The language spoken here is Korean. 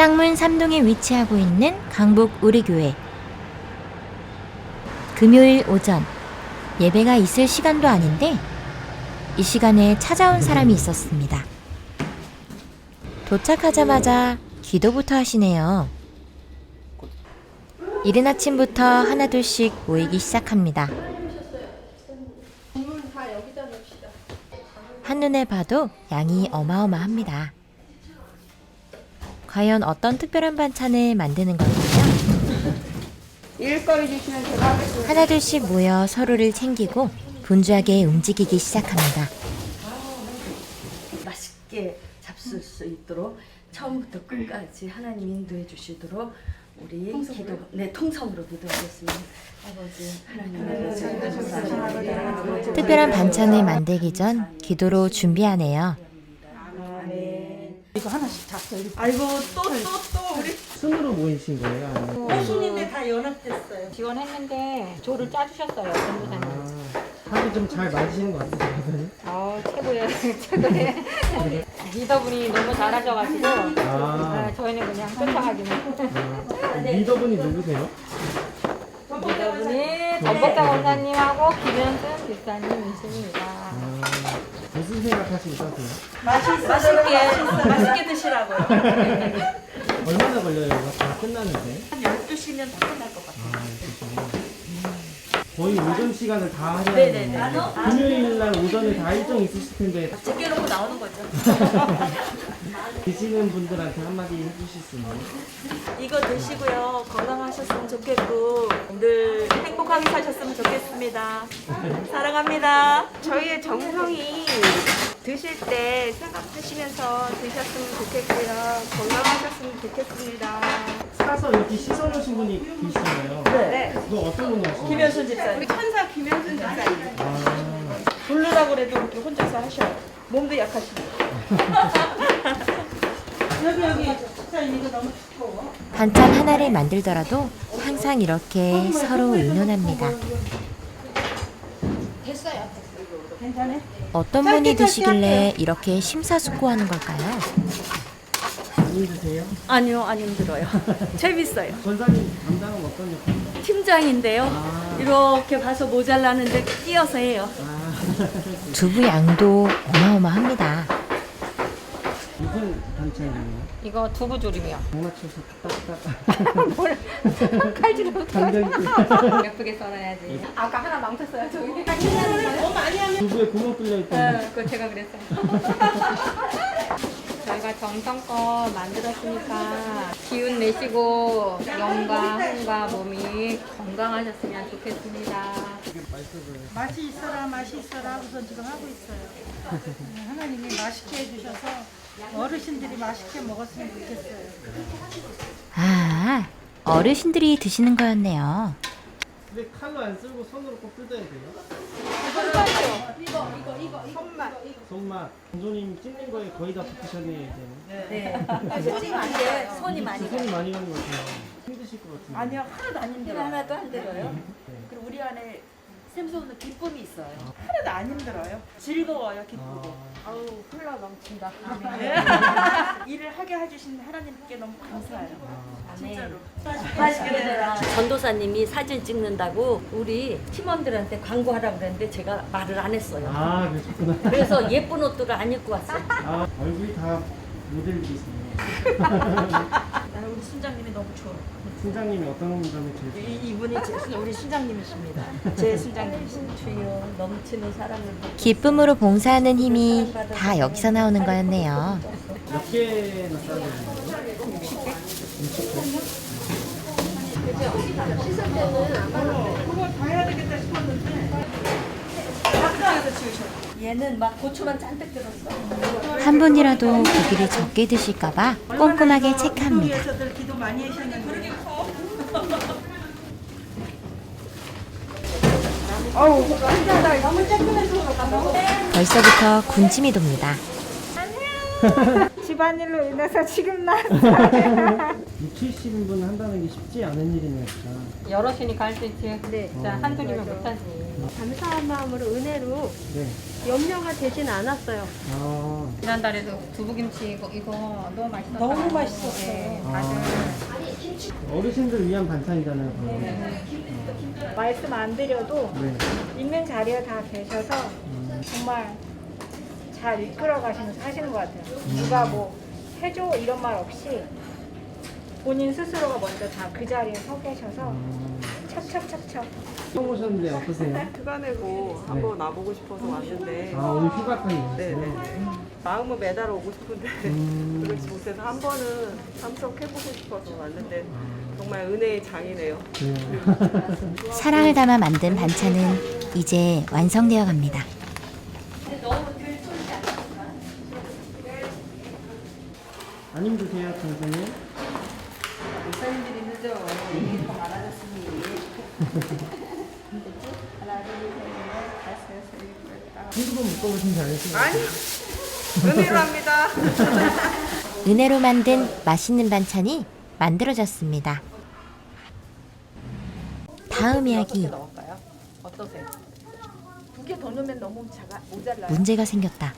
쌍문 삼동에 위치하고 있는 강북 우리교회. 금요일 오전 예배가 있을 시간도 아닌데 이 시간에 찾아온 사람이 있었습니다. 도착하자마자 기도부터 하시네요. 이른 아침부터 하나둘씩 모이기 시작합니다. 한눈에 봐도 양이 어마어마합니다. 과연 어떤 특별한 반찬을 만드는 걸까요? 일거리 주시면 제가 하겠습니다. 하나둘씩 모여 서로를 챙기고 분주하게 움직이기 시작합니다. 맛있게 잡술 수 있도록 처음부터 끝까지 하나님 인도해 주시도록 우리 기도 네 통성으로 기도하겠습니다. 아버지 하나님 감사합니다. 특별한 반찬을 만들기 전 기도로 준비하네요. 이거 하나씩 잡숴요. 아이고 또 또 또 우리 순으로 모이신 거예요? 아니면 호수님네 다 연합됐어요. 지원했는데 조를 짜주셨어요 전도사님. 아, 합이 좀 잘 맞으시는 것 같으세요, 선생님? 어 최고예요 최고예. 리더분이 너무 잘하셔가지고 아, 아, 저희는 그냥 쫓아가기만. 아, 리더분이 누구세요? 리더분이 전복자 원사님하고 김현순 집사님 이십니다. 아, 무슨 생각하시고 사세요? 맛있게 맛있게 드시라고요. 얼마나 걸려요? 이거 다 끝나는데? 한 12시면 다 끝날 것 같아요. 아, 그렇죠. 거의 오전 시간을 다 하셔야 네네네. 되는데 금요일 날 오전에 다 일정 있으실 텐데 제껴놓고 나오는 거죠. 드시는 분들한테 한마디 해주실 수 있나요? 이거 드시고요. 건강하셨으면 좋겠고 늘 행복하게 사셨으면 좋겠습니다. 사랑합니다. 저희의 정성이 드실 때 생각하시면서 드셨으면 좋겠고요. 건강하셨으면 좋겠습니다. 사서 이렇게 씻어놓으신 분이 계시잖아요. 네. 그거 어떤 분이 하시는 거예요? 김현순 집사님. 천사 김현준 집사님. 아, 부르라고 그래도 이렇게 혼자서 하셔요. 몸도 약하시고. 여기 여기 집사님 이거 너무 좋고. 반찬 하나를 만들더라도 항상 이렇게 서로 의논합니다. 괜찮아? 어떤 분이 드시길래 이렇게 심사숙고하는 걸까요? 힘드세요? 아니요 안 힘들어요. 재밌어요. 권사님 담당은 어떤 역할인가요? 팀장인데요. 아, 이렇게 봐서 모자라는데 끼어서 해요. 아, 두부 양도 어마어마합니다. 무슨 반찬이에요? 이거 두부 조림이요. 정 맞춰서 딱딱 칼질로 간장 예쁘게 썰어야지. 아까 하나 망쳤어요 저기. 두부에 구멍 뚫려 있던 네, 그거 제가 그랬어요. 저희가 정성껏 만들었으니까 기운 내시고 영과 혼과 몸이 건강하셨으면 좋겠습니다. 맛이 있어라 맛이 있어라 우선 지금 하고 있어요. 네, 하나님이 맛있게 해주셔서 어르신들이 맛있게 먹었으면 좋겠어요. 아, 어르신들이 드시는 거였네요. 근데 칼로 안 쓸고 손으로 꼭 뜯어야 돼요? 손맛 공조님 찍는 거에 거의 다 붙으셨네요 이제는 네. 찍으면 안 돼. 손이 많이 가. 손이 많이 가는 것 같아요 힘드실 것 같은데 아니요 하나도 안 힘들어요. 하나도 안 힘들어요. 그리고 우리 안에 샘솟는 기쁨이 있어요. 하나도 안 힘들어요. 즐거워요 기쁘고. 아, 아우 흘러 넘친다. 일을 하게 해주신 하나님께 너무 감사해요. 진짜로. 맛있게 드세요. 전도사님이 사진 찍는다고 우리 팀원들한테 광고하라고 그랬는데 제가 말을 안 했어요. 아 그러셨구나 그래서 예쁜 옷들을 안 입고 왔어요. 아 얼굴이 다 모델이시네요 나는 우리 순장님이 너무 좋아. 팀장님이 어떤 점이 제일? 이, 이분이 제, 순- 우리 순장님이십니다. 제 순장님이십니다. 주여 넘치는 사랑을 받고 기쁨으로 봉사하는 힘이 다 여기서 나오는 거였네요. 몇 개나 싸야 되는 거예요? 그걸 다 해야 되겠다 싶었는데 학교에서 지으셨어. 얘는 막 고추만 잔뜩 들었어. 한 분이라도 고기를 적게 드실까봐 꼼꼼하게 체크합니다. 위해서들 기도 많이 하셨는데 그러게 커. 벌써부터 군침이 돕니다. 집안일로 인해서 지금 나 6, 70분 한다는 게 쉽지 않은 일이네요 진짜 여럿이니까 할 수 있지. 자, 한둘이면 못하지. 감사한 마음으로 은혜로 네. 염려가 되진 않았어요. 아, 지난달에도 두부김치 이거, 이거 너무 맛있었어요. 너무 맛있었어요. 네, 아. 다들 어르신들 위한 반찬이잖아요. 그러면. 말씀 안 드려도 네. 있는 자리에 다 계셔서 정말 잘 이끌어 가시면서 하시는 것 같아요. 누가 뭐 해줘 이런 말 없이 본인 스스로가 먼저 다 그 자리에 서 계셔서 찹찹찹찹 처음 오셨는데 어떠세요? 휴가 내고 한번 와보고 싶어서 왔는데 아, 오늘 휴가 타임 네네 오셨어요? 마음은 매달 오고 싶은데 음. 그렇지 못해서 한 번은 참석해보고 싶어서 왔는데 정말 은혜의 장이네요. 네. 사랑을 담아 만든 반찬은 이제 완성되어 갑니다. 안 힘드세요, 선생님? 목사님들이 늦어. 한두 번 묶어보신 지 않으세요? 아니 은혜로 합니다. 은혜로 만든 맛있는 반찬이 만들어졌습니다. 다음 이야기? 어떠세요? 두 개 더 넣으면 너무 작아 모자라요. 문제가 생겼다.